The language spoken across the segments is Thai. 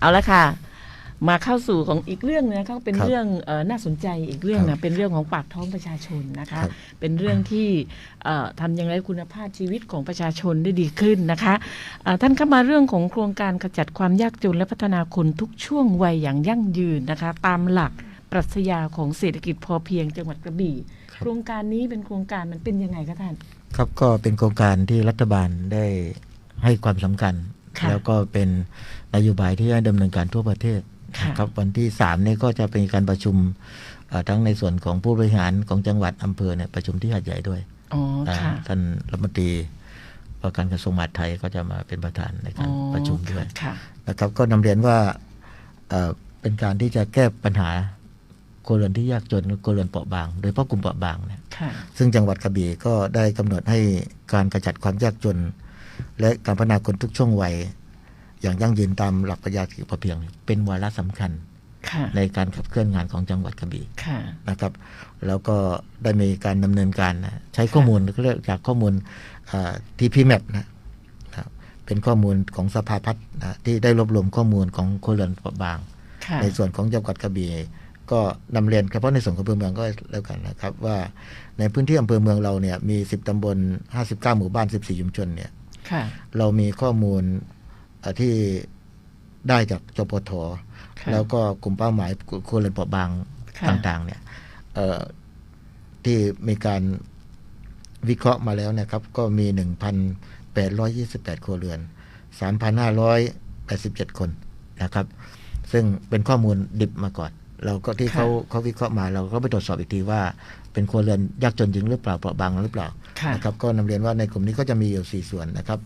เอาละค่ะ มาเข้าสู่ของอีกเรื่องนะเขาเป็นครับเรื่องเออน่าสนใจอีกเรื่องครันะบเป็นเรื่องของปากท้องประชาชนนะคะครับเป็นเรื่องที่เอ่อทำยังไงคุณภาพชีวิตของประชาชนได้ดีขึ้นนะคะเอ่อท่านเข้ามาเรื่องของโครงการขจัดความยากจนและพัฒนาคนทุกช่วงวัยอย่างยั่งยืนนะคะ ตามหลักปรัชญาของเศรษฐกิจพอเพียงจังหวัดกระบี่ โครงการนี้เป็นโครงการมันเป็นยังไงคะท่าน ครับก็เป็นโครงการที่รัฐบาลได้ให้ความสำคัญค่ะ แล้วก็เป็นนโยบายที่ให้ดำเนินการทั่วประเทศค่ะครับวันที่สามนี้ก็จะเป็นการประชุมเอ่อทั้งในส่วนของผู้บริหารของจังหวัดอำเภอเนี่ยประชุมที่หาดใหญ่ด้วยอ๋ออ่าค่ะท่านรัฐมนตรีว่าการกระทรวงมหาดไทยก็จะมาเป็นประธานในการประชุมด้วยค่ะนะครับก็นำเรียนว่าเอ่อเป็นการที่จะแก้ปัญหาครัวเรือนที่ยากจนครัวเรือนเปราะบาง โดยเฉพาะกลุ่มเปราะบางเนี่ยค่ะซึ่งจังหวัดกระบี่ก็ได้กำหนดให้การกระจัดความยากจน และการพัฒนาคนทุกช่วงวัย อย่างยั่งยืนตามหลักปรัชญาเศรษฐกิจพอเพียง เป็นวาระสำคัญค่ะในการขับเคลื่อนงานของจังหวัดกระบี่ค่ะนะครับ แล้วก็ได้มีการดำเนินการนะใช้ข้อมูลเขาเรียกจากข้อมูลทีพีแมปนะนะครับเป็นข้อมูลของสภาพัฒน์นะที่ได้รวบรวมข้อมูลของครัวเรือนเปราะบางค่ะในส่วนของจังหวัดกระบี่ก็นำเรียนเฉพาะในส่วนของอำเภอเมืองก็แล้วกันนะครับ ว่าในพื้นที่อำเภอเมืองเราเนี่ยมี 10ตำบล 59 หมู่บ้าน 14 ชุมชนเนี่ยค่ะ เรามีข้อมูลเอ่อที่ได้จากจปทค่ะแล้วก็กลุ่มเป้าหมายครัวเรือนเปราะบางค่ะต่างๆ เนี่ยเอ่อที่มีการวิเคราะห์มาแล้วนะครับ ก็มี 1,828 ครัวเรือน 3,587 คนนะครับ ซึ่งเป็นข้อมูลดิบมาก่อน เราก็ที่ค่ะเขาเขาวิเคราะห์มาเราก็ไปตรวจสอบอีกทีว่า เป็นครัวเรือนยากจนจริงหรือเปล่าเปราะบางหรือเปล่าค่ะนะครับก็นำเรียนว่าในกลุ่มนี้ก็จะมีอยู่ 4 ส่วนนะครับ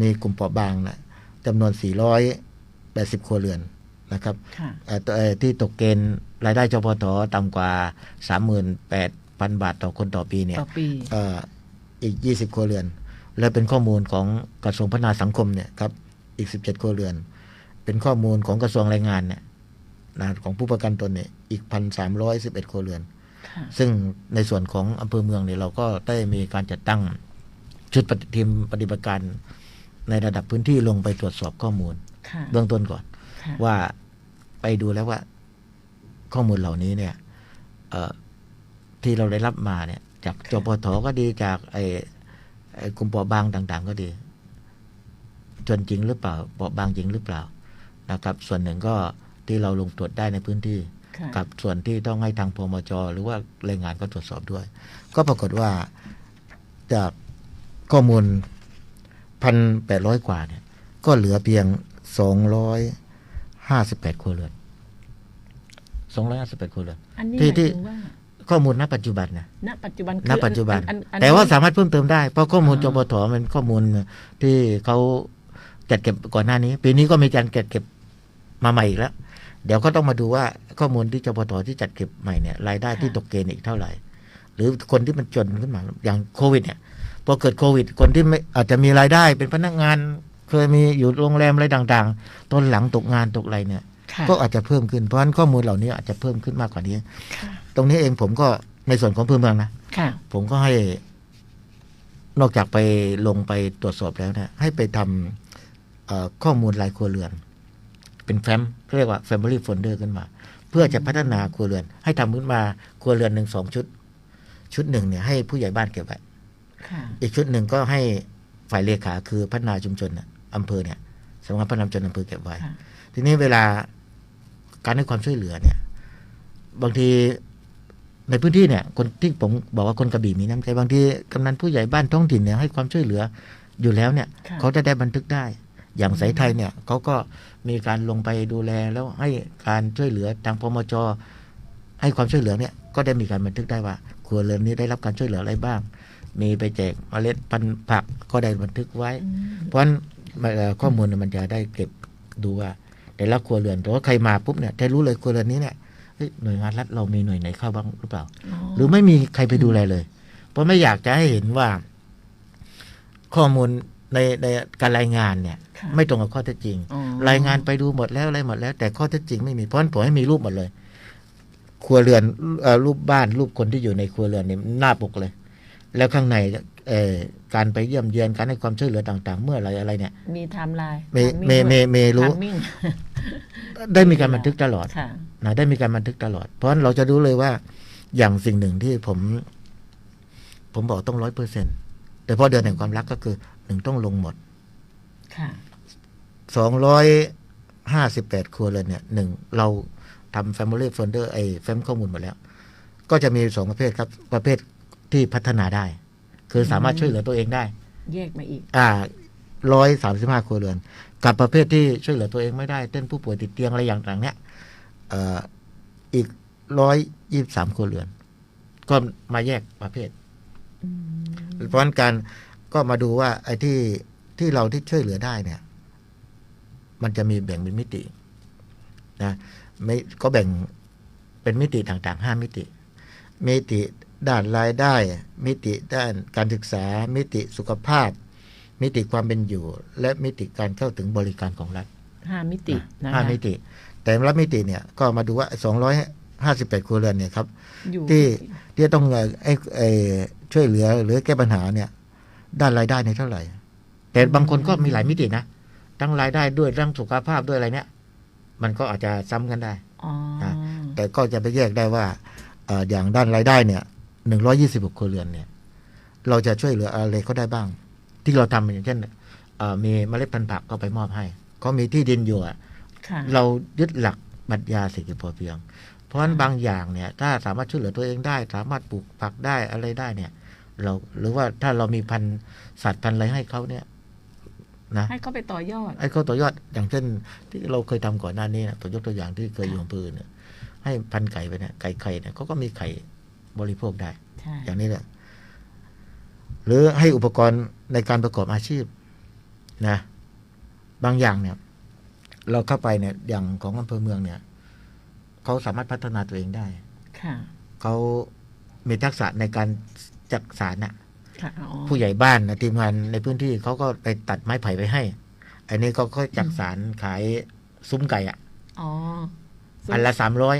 มีกลุ่มเปราะบางนะจำนวน 480 ครัวเรือนนะครับค่ะเอ่อตัวเอ่อที่ตกเกณฑ์รายได้จพทต่ำกว่า 38,000 บาทต่อคนต่อปีเนี่ยต่อปีเอ่ออีก 20 ครัวเรือน และเป็นข้อมูลของกระทรวงพัฒนาสังคมเนี่ยครับอีก 17 ครัวเรือน เป็นข้อมูลของกระทรวงแรงงานเนี่ย นะของผู้ประกันตนเนี่ยอีก1,311ครัวเรือนค่ะซึ่งในส่วนของอำเภอเมืองเนี่ยเราก็ได้มีการจัดตั้งชุดปฏิทีมปฏิบัติการในระดับพื้นที่ลงไปตรวจสอบข้อมูลค่ะเบื้องต้นก่อนค่ะว่าไปดูแล้วว่า ข้อมูลเหล่านี้เนี่ยเอ่อที่เราได้รับมาเนี่ย จากจปทก็ดีจากไอ้ไอ้กลุ่มเปราะบางต่าง ๆ ก็ดีจนจริงหรือเปล่าเปราะบางจริงหรือเปล่านะครับ ส่วนหนึ่งก็ ที่เราลงตรวจได้ในพื้นที่ค่ะกับส่วนที่ต้องให้ทางพมจ หรือว่าแรงงานก็ตรวจสอบด้วย ก็ปรากฏว่าจากข้อมูลพันแปดร้อยกว่าเนี่ย ก็เหลือเพียงสองร้อยห้าสิบแปดครัวเรือนสองร้อยห้าสิบแปดครัวเรือนอันนี้หที่มายที่ถึงว่าข้อมูลณปัจจุบันนะณปัจจุบันณปัจจุบันอัอัอัน แต่ว่าสามารถเพิ่มเติมได้ เพราะข้อมูลอ่าจปทเป็นข้อมูลที่เขาจัดเก็บก่อนหน้านี้ ปีนี้ก็มีการจัดเก็บ มาใหม่อีกแล้ว เดี๋ยวก็ต้องมาดูว่าข้อมูลที่จปทที่จัดเก็บใหม่เนี่ยรายได้ที่ตกเกณฑ์อีกเท่าไหร่ หรือคนที่มันจนขึ้นมาอย่างโควิดเนี่ยพอเกิดโควิด คนที่ไม่อาจจะมีรายได้เป็นพนักงานเคยมีอยู่โรงแรมอะไรต่างๆ ตอนหลังตกงานตกอะไรเนี่ยค่ะก็อาจจะเพิ่มขึ้น เพราะฉะนั้นข้อมูลเหล่านี้อาจจะเพิ่มขึ้นมากกว่านี้ค่ะตรงนี้เองผมก็ในส่วนของพื้นเมืองนะค่ะผมก็ให้ นอกจากไปลงไปตรวจสอบแล้วเนี่ยให้ไปทำเอ่อข้อมูลรายครัวเรือน เป็นแฟ้มเรียกว่า Family Folder ขึ้นมา เพื่อจะพัฒนาครัวเรือน ให้ทำขึ้นมาครัวเรือนหนึ่งสองชุด ชุดหนึ่งเนี่ยให้ผู้ใหญ่บ้านเก็บไว้ค่ะอีกชุดหนึ่งก็ให้ฝ่ายเลขาคือพัฒนาชุมชนน่ะอำเภอเนี่ยสำนักงานพัฒนาชุมชนอำเภอเก็บไว้ค่ะทีนี้เวลาการให้ความช่วยเหลือเนี่ย บางทีในพื้นที่เนี่ย คนที่ผมบอกว่าคนกระบี่มีน้ำใจบางทีกำนันผู้ใหญ่บ้านท้องถิ่นเนี่ยให้ความช่วยเหลืออยู่แล้วเนี่ยค่ะเขาจะได้บันทึกได้ อย่างสายไทยเนี่ยเขาก็มีการลงไปดูแลแล้วให้การช่วยเหลือทางพมจให้ความช่วยเหลือเนี่ยก็ได้มีการบันทึกได้ว่าครัวเรือนนี้ได้รับการช่วยเหลืออะไรบ้าง มีไปแจกเมล็ดพันธุ์ผักก็ได้บันทึกไว้อืมเพราะฉะนั้นเอ่อข้อมูลเนี่ยมันจะได้เก็บดูว่าแต่ละครัวเรือนแต่ว่าใครมาปุ๊บเนี่ยจะรู้เลยครัวเรือนนี้เนี่ยเฮ้ยหน่วยงานรัฐเรามีหน่วยไหนเข้าบ้างหรือเปล่า หรือไม่มีใครไปดูแลเลย เพราะไม่อยากจะให้เห็นว่า ข้อมูล ในในการรายงานเนี่ยค่ะไม่ตรงกับข้อเท็จจริงอ๋อรายงานไปดูหมดแล้วอะไรหมดแล้ว แต่ข้อเท็จจริงไม่มีเพราะฉะนั้นผมให้มีรูปหมดเลย ครัวเรือนเอ่อรูปบ้านรูปคนที่อยู่ในครัวเรือนเนี่ยหน้าปกเลย แล้วข้างในเอ่อการไปเยี่ยมเยียนการให้ความช่วยเหลือต่างๆ เมื่ออะไรอะไรเนี่ย มีไทม์ไลน์เมเมเมเมรู้มิ่งได้มีการบันทึกตลอดค่ะนะได้มีการบันทึกตลอด เพราะฉะนั้นเราจะรู้เลยว่าอย่างสิ่งหนึ่งที่ผม ผมบอกต้องร้อยเปอร์เซ็นต์ แต่พอเดือนแห่งความรักก็คือหนึ่งต้องลงหมดค่ะสองร้อยห้าสิบแปดครัวเรือนเนี่ยหนึ่งเราทำ Family Folder ไอ้แฟ้มข้อมูลหมดแล้ว ก็จะมีสองประเภทครับ ประเภทที่พัฒนาได้ คือสามารถช่วยเหลือตัวเองได้ แยกมาอีก อ่าร้อยสามสิบห้าครัวเรือน กับประเภทที่ช่วยเหลือตัวเองไม่ได้ เต้นผู้ป่วยติดเตียงอะไรอย่างต่างๆเนี่ยเอ่ออีกร้อยยี่สามครัวเรือน ก็มาแยกประเภทอืม เพราะฉะนั้นการก็มาดูว่า ไอ้ที่ที่เราที่ช่วยเหลือได้เนี่ย มันจะมีแบ่งเป็นมิติ นะไม่ก็แบ่งเป็นมิติต่างๆห้ามิติ มิติด้านรายได้ มิติด้านการศึกษา มิติสุขภาพ มิติความเป็นอยู่ และมิติการเข้าถึงบริการของรัฐห้ามิตินะคะห้ามิติ แต่ละมิติเนี่ย ก็มาดูว่าสองร้อย ห้าสิบแปดครัวเรือนเนี่ยครับอยู่ที่ที่ต้องเอ่อไอ้ไอ้ช่วยเหลือหรือแก้ปัญหาเนี่ยด้านรายได้ในเท่าไหร่ แต่บางคนก็มีหลายมิตินะทั้งรายได้ด้วยทั้งสุขภาพด้วยอะไรเนี่ย มันก็อาจจะซ้ำกันได้อ๋อนะแต่ก็จะไปแยกได้ว่าเอ่ออย่างด้านรายได้เนี่ยหนึ่งร้อยี่สิบครัวเรือนเนี่ย เราจะช่วยเหลืออะไรเขาได้บ้าง ที่เราทำอย่างเช่นเอ่อมีเมล็ดพันธุ์ผักก็ไปมอบให้เขามีที่ดินอยู่อะค่ะเรายึดหลักปรัชญาเศรษฐกิจพอเพียงเพ ราะฉะนั้นบางอย่างเนี่ยถ้าสามารถช่วยเหลือตัวเองได้ สามารถปลูกผักได้อะไรได้เนี่ย เราหรือว่าถ้าเรามีพันธุ์สัตว์พันธุ์อะไรให้เขาเนี่ยนะให้เขาไปต่อยอดไอ้เขาต่อยอดอย่างเช่น ที่เราเคยทำก่อนหน้านี้นะตัวยกตัวอย่างที่เคยอยู่อำเภอเนี่ยให้พันธุ์ไก่ไปเนี่ยไก่ไข่เนี่ยเขาก็มีไข่บริโภคได้ใช่อย่างนี้แหละหรือให้อุปกรณ์ในการประกอบอาชีพนะ บางอย่างเนี่ย เราเข้าไปเนี่ยอย่างของอำเภอเมืองเนี่ย เขาสามารถพัฒนาตัวเองได้ค่ะเขามีทักษะในการจักสารน่ะค่ะอ๋อผู้ใหญ่บ้านนะทีมงานในพื้นที่เขาก็ไปตัดไม้ไผ่ไปให้ อันนี้เขาก็จักสารขายซุ้มไก่อะอ๋อซึ่งอันละสามร้อย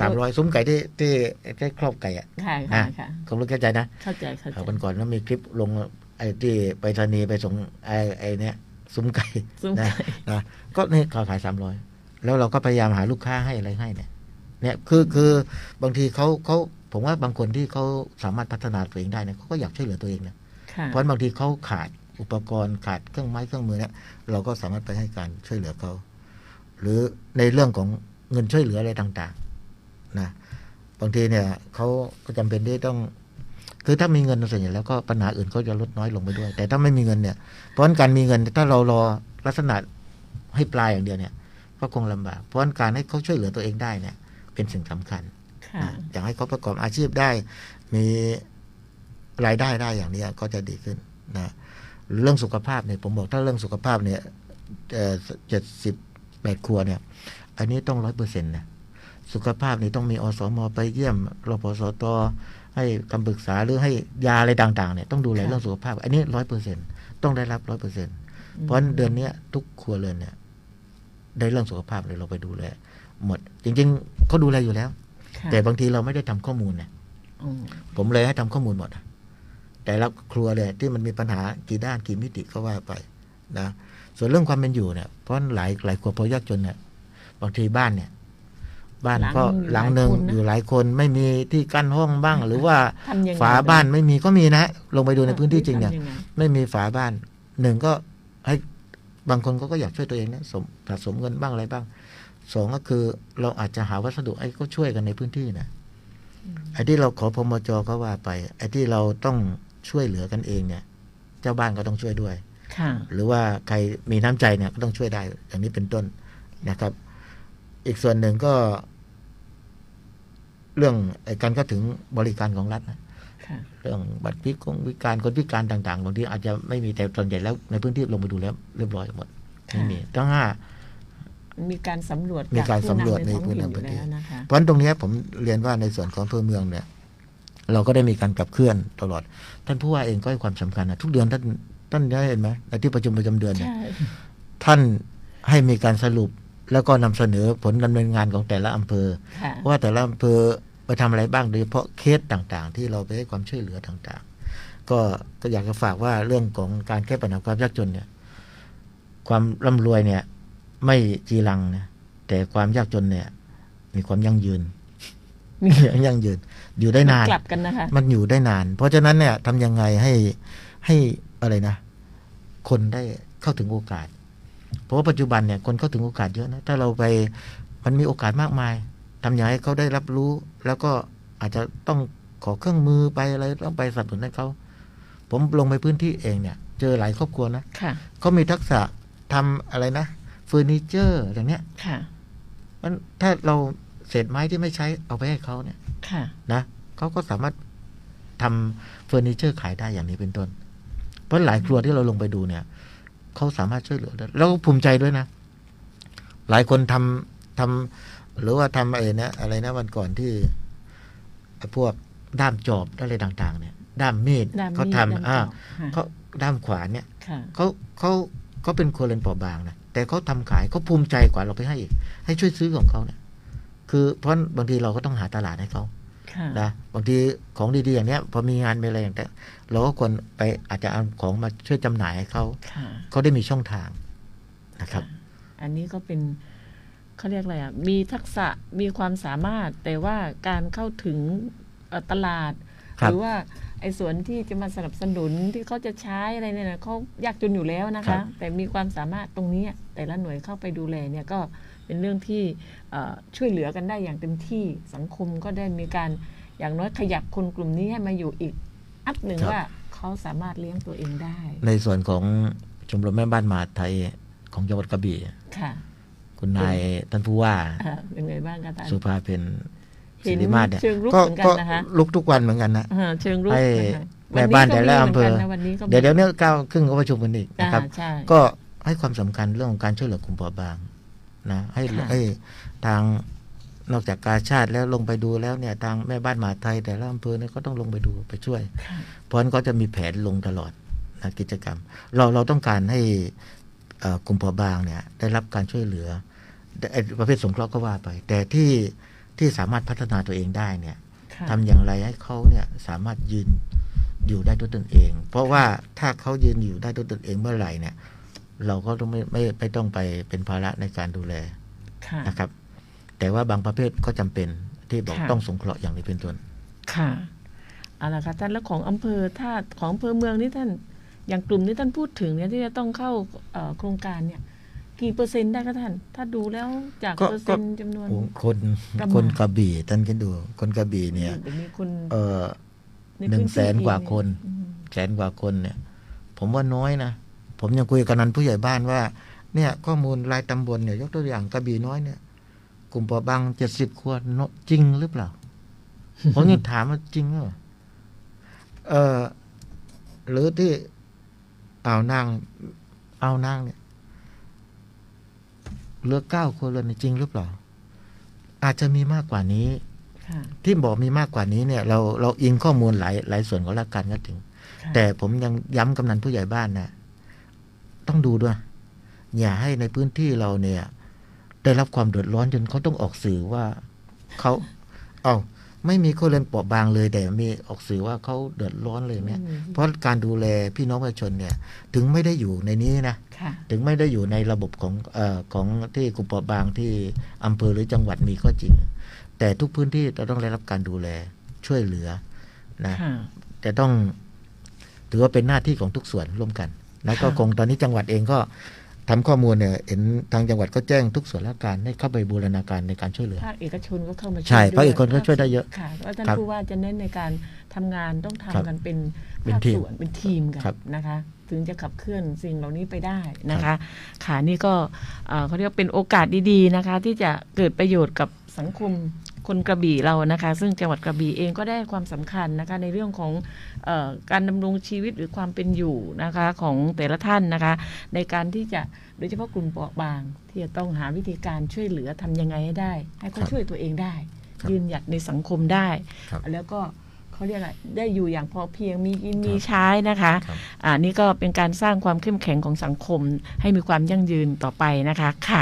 สามร้อยซุ้มไก่ที่ที่ที่ครอบไก่อะค่ะค่ะอะค่ะผมรู้เข้าใจนะเข้าใจเข้าใจเอาวันก่อนแล้วมีคลิปลงไอ้ที่ไปรษณีย์ไปส่งไอ้ไอ้เนี่ยซุ้มไก่ซุ้มนะไก่นะก็นี่เขาขายสามร้อย แล้วเราก็พยายามหาลูกค้าให้อะไรให้เนี่ย เนี่ยคือคือบางทีเขาเขาผมว่าบางคนที่เขาสามารถพัฒนาตัวเองได้เนี่ยเขาก็อยากช่วยเหลือตัวเองนะค่ะเพราะบางทีเขาขาดอุปกรณ์ขาดเครื่องไม้เครื่องมือเนี่ยเราก็สามารถไปให้การช่วยเหลือเขา หรือในเรื่องของเงินช่วยเหลืออะไรต่าง ๆ นะบางทีเนี่ยเขาก็จำเป็นที่ต้องคือถ้ามีเงินส่วนใหญ่แล้วก็ปัญหาอื่นเขาจะลดน้อยลงไปด้วย แต่ถ้าไม่มีเงินเนี่ย เพราะฉะนั้นการมีเงินถ้าเรารอลักษณะให้ปลายอย่างเดียวเนี่ย ก็คงลำบาก เพราะฉะนั้นการให้เขาช่วยเหลือตัวเองได้เนี่ย เป็นสิ่งสำคัญค่ะนะอยากให้เขาประกอบอาชีพได้ มีรายได้ได้อย่างเนี้ยก็จะดีขึ้นนะหรือเรื่องสุขภาพเนี่ยผมบอกถ้าเรื่องสุขภาพเนี่ยเจ็ดสิบแปดครัวเนี่ย อันนี้ต้องร้อยเปอร์เซ็นต์นะสุขภาพนี่ต้องมีอสมไปเยี่ยมรพสตให้คำปรึกษาหรือให้ยาอะไรต่างๆเนี่ยต้องดูแลค่ะเรื่องสุขภาพ อันนี้ร้อยเปอร์เซ็นต้องได้รับร้อยเปอร์เซ็นเพราะฉะนั้นเดือนเนี้ยทุกครัวเรือนเนี่ย ได้เรื่องสุขภาพเลยเราไปดูแลหมด จริงๆเขาดูแลอยู่แล้วค่ะแต่บางทีเราไม่ได้ทำข้อมูลเนี่ยอืมผมเลยให้ทำข้อมูลหมดอะแต่ละครัวเลยที่มันมีปัญหากี่ด้านกี่มิติก็ว่าไปนะส่วนเรื่องความเป็นอยู่เนี่ยเพราะหลายหลายครัวพอยากจนเนี่ยบางทีบ้านเนี่ย บ้านก็หลังหนึ่งอยู่หลายคนไม่มีที่กั้นห้องบ้าง หรือว่าทำยังไงฝาบ้านไม่มีก็มีนะลงไปดูในพื้นที่จริงเนี่ยทำไไม่มีฝาบ้านหนึ่งก็ให้ บางคนก็ก็อยากช่วยตัวเองนะสมสะสมเงินบ้างอะไรบ้างสองก็คือเราอาจจะหาวัสดุไอ้ก็ช่วยกันในพื้นที่นะไอ้ที่เราขอพมจก็ว่าไป ไอ้ที่เราต้องช่วยเหลือกันเองเนี่ย เจ้าบ้านก็ต้องช่วยด้วยค่ะหรือว่าใครมีน้ำใจเนี่ยก็ต้องช่วยได้อย่างนี้เป็นต้นนะครับ อีกส่วนหนึ่งก็ เรื่องไอ้การเข้าถึงบริการของรัฐนะค่ะ เรื่องบัตรพิกงพิการคนพิการต่างๆบางทีอาจจะไม่มีแต่ส่วนใหญ่แล้วในพื้นที่ลงไปดูแล้วเรียบร้อยหมดไม่มีทั้งห้ามีการสำรวจมีการจผู้สำรวจนำในท้องพื้นถิ่นที่อยู่แล้วนะคะเพราะฉะนั้นตรงเนี้ยผมเรียนว่าในส่วนของอำเภอเมืองเนี่ย เราก็ได้มีการขับเคลื่อนตลอด ท่านผู้ว่าเองก็ให้ความสำคัญนะทุกเดือนท่านท่านได้เห็นไหมในที่ประชุมประจำเดือนเนี่ยใช่ท่านให้มีการสรุปแล้วก็นำเสนอผลดำเนินงานของแต่ละอำเภอค่ะว่าแต่ละอำเภอ ไปทำอะไรบ้างโดยเฉพาะเคสต่างๆ ที่เราไปให้ความช่วยเหลือต่างๆ ก็ก็อยากจะฝากว่าเรื่องของการแก้ปัญหาความยากจนเนี่ย ความร่ำรวยเนี่ย ไม่จีรังนะแต่ความยากจนเนี่ย มีความยั่งยืนมียั่งยืน อยู่ได้นานกลับกันนะคะมันอยู่ได้นาน เพราะฉะนั้นเนี่ยทำยังไงให้ให้อะไรนะ คนได้เข้าถึงโอกาส เพราะว่าปัจจุบันเนี่ยคนเข้าถึงโอกาสเยอะนะถ้าเราไปมันมีโอกาสมากมาย ทำยังไงให้เขาได้รับรู้ แล้วก็อาจจะต้องขอเครื่องมือไปอะไรต้องไปสนับสนุนให้เขาผมลงไปพื้นที่เองเนี่ย เจอหลายครอบครัวนะค่ะเขามีทักษะทำอะไรนะเฟอร์นิเจอร์อย่างเนี้ยค่ะมันถ้าเราเศษไม้ที่ไม่ใช้เอาไปให้เขาเนี่ยค่ะนะเขาก็สามารถทำเฟอร์นิเจอร์ขายได้อย่างนี้เป็นต้น เพราะหลายครัวที่เราลงไปดูเนี่ยเขาสามารถช่วยเหลือได้แล้วก็ภูมิใจด้วยนะ หลายคนทำทำ หรือว่าทำอะไรนะอะไรนะวันก่อนที่ไอ้พวกด้ามจอบอะไรต่าง ๆ เนี่ย ด้ามมีดด้ามมีดเขาด้ามทำอ่าจอบค่ะเขาด้ามขวานเนี่ยค่ะเขาเขาเขาเป็นคนเรนเปราะบางนะแต่เขาทำขายเขาภูมิใจกว่าเราไปให้อีก ให้ช่วยซื้อของเขาเนี่ยคือเพราะบางทีเราก็ต้องหาตลาดให้เขาค่ะนะบางทีของดีๆอย่างเนี้ยพอมีงานมีอะไรอย่างเงี้ยเราก็ควรไปอาจจะเอาของมาช่วยจำหน่ายให้เขาค่ะเขาได้มีช่องทางนะครับ อันนี้ก็เป็น เขาเรียกอะไรอะมีทักษะมีความสามารถ แต่ว่าการเข้าถึงเอ่อตลาดครัหบรือว่าไอ้ส่วนที่จะมาสนับสนุนที่เขาจะใช้อะไรเนี่ยนะเขายากจนอยู่แล้วนะครัคะบแต่มีความสามารถตรงนี้แต่ละหน่วยเข้าไปดูแลเนี่ยก็เป็นเรื่องที่เอ่อช่วยเหลือกันได้อย่างเต็มที่สังคมก็ได้มีการอย่างน้อยขยับคนกลุ่มนี้ให้มาอยู่อีกอัพหนึ่งว่าเขาสามารถเลี้ยงตัวเองได้ ในส่วนของชมรมแม่บ้านมหาดไทยของจังหวัดกระบี่ค่ะ คุณนายท่านผู้ว่าอ่าเป็นไงบ้างคะท่านสุภาเป็นเห็ศินริมาศเนี่ยเชิงรุกก็เหมือนกันก็นะคะลุกทุกวันเหมือนกันนะอ่าเชิงรุกให้นะคะแม่บ้านแต่ละอำเภอวันนี้ก็มีเดี๋ยวเดี๋ยวเนี้เก้าครึ่งก็ประชุมกันอีกอ่านะครับใช่ก็ให้ความสำคัญเรื่องของการช่วยเหลือกลุ่มเปราะบางนะให้ค่ะให้ทางนอกจากการชาติแล้วลงไปดูแล้วเนี่ยทางแม่บ้านมหาไทย แต่ละอำเภอเนี่ยก็ต้องลงไปดูไปช่วยค่ะเพราะฉะนั้นก็จะมีแผนลงตลอดนะกิจกรรม เราเราต้องการให้เอ่อกลุ่มเปราะบางเนี่ยได้รับการช่วยเหลือแต่ไอ้ ประเภทสงเคราะห์ก็ว่าไป แต่ที่ที่สามารถพัฒนาตัวเองได้เนี่ยค่ะทำอย่างไรให้เขาเนี่ยสามารถยืนอยู่ได้ด้วยตนเอง เพราะว่าถ้าเขายืนอยู่ได้ด้วยตนเองเมื่อไหร่เนี่ย เราก็ต้องไม่ไม่ไม่ต้องไปเป็นภาระในการดูแลค่ะนะครับ แต่ว่าบางประเภทก็จำเป็นที่บอกค่ะต้องสงเคราะห์อย่างนี้เป็นต้นค่ะเอาละค่ะท่านแล้วของอำเภอถ้าของอำเภอเมืองนี่ท่านอย่างกลุ่มที่ท่านพูดถึงเนี่ยที่จะต้องเข้าเอ่อโครงการเนี่ย กี่เปอร์เซ็นต์ได้คะท่าน ถ้าดูแล้วจากก็เปอร์เซ็นต์จำนวน โอ้คนประมาณ คนกระบี่ท่านคิดดู คนกระบี่เนี่ย ดี๋วมีคนเออ ใหนึ่งพื้แสนกว่าคน อืมแสนกว่าคนเนี่ย ผมว่าน้อยนะ ผมยังคุยกับนันผู้ใหญ่บ้านว่า เนี่ย ข้อมูลรายตำบลเนี่ย ยกตัวอย่างกระบี่น้อยเนี่ย กลุ่มเปราะบางเจ็ดสิบคนเนอะจริงหรือเปล่า ผมยังถามว่าจริงเหรอเออหรือที่อ่าวนางอ่าวนางเนี่ย เหลือเก้าคนเลยจริงหรือเปล่า อาจจะมีมากกว่านี้ค่ะที่บอกมีมากกว่านี้เนี่ย เราเราอิงข้อมูลหลายหลายส่วนของหลักการก็ถึงค่ะแต่ผมยังย้ำกำนันผู้ใหญ่บ้านนะต้องดูด้วย อย่าให้ในพื้นที่เราเนี่ย ได้รับความเดือดร้อนจนเขาต้องออกสื่อว่าเขาเอา ไม่มีคนเรียนเปราะบางเลย แต่มีออกสื่อว่าเขาเดือดร้อนเลยเนี่ยอืมเพราะการดูแลพี่น้องประชาชนเนี่ยถึงไม่ได้อยู่ในนี้นะค่ะถึงไม่ได้อยู่ในระบบของเออของที่กลุ่มเปราะบางที่อำเภอหรือจังหวัดมีก็จริง แต่ทุกพื้นที่เราต้องได้รับการดูแลช่วยเหลือนะค่ะจะต้องถือว่าเป็นหน้าที่ของทุกส่วนร่วมกันนะค่ะก็คงตอนนี้จังหวัดเองก็ ทำข้อมูลเนี่ยเห็นทางจังหวัดก็แจ้งทุกส่วนราชการให้เข้าไปบูรณาการในการช่วยเหลือภาคเอกชนก็เข้ามาวยใช่ด้วยภาคเอกชนก็ช่วยได้เยอะค่ะเพราะท่านครับผู้ว่าจะเน้นในการทำงานต้องทำครับกันเป็นเป็นภาคทีมส่วนเป็นทีมกันครับนะคะ ถึงจะขับเคลื่อนสิ่งเหล่านี้ไปได้นะคะค่ะนี่ก็เอ่อเขาเรียกว่าเป็นโอกาสดีๆนะคะ ที่จะเกิดประโยชน์กับสังคม คนกระบี่เรานะคะ ซึ่งจังหวัดกระบี่เองก็ได้ความสำคัญนะคะในเรื่องของเออการดำรงชีวิตหรือความเป็นอยู่นะคะของแต่ละท่านนะคะ ในการที่จะโดยเฉพาะกลุ่มเปราะบาง ที่จะต้องหาวิธีการช่วยเหลือทำยังไงให้ได้ ให้เขาครับช่วยตัวเองได้ครับยืนหยัดในสังคมได้ครับแล้วก็เขาเรียกอะไรได้อยู่อย่างพอเพียงมีกินมีใช้นะคะครับอ่านี่ก็เป็นการสร้างความเข้มแข็งของสังคม ให้มีความยั่งยืนต่อไปนะคะค่ะ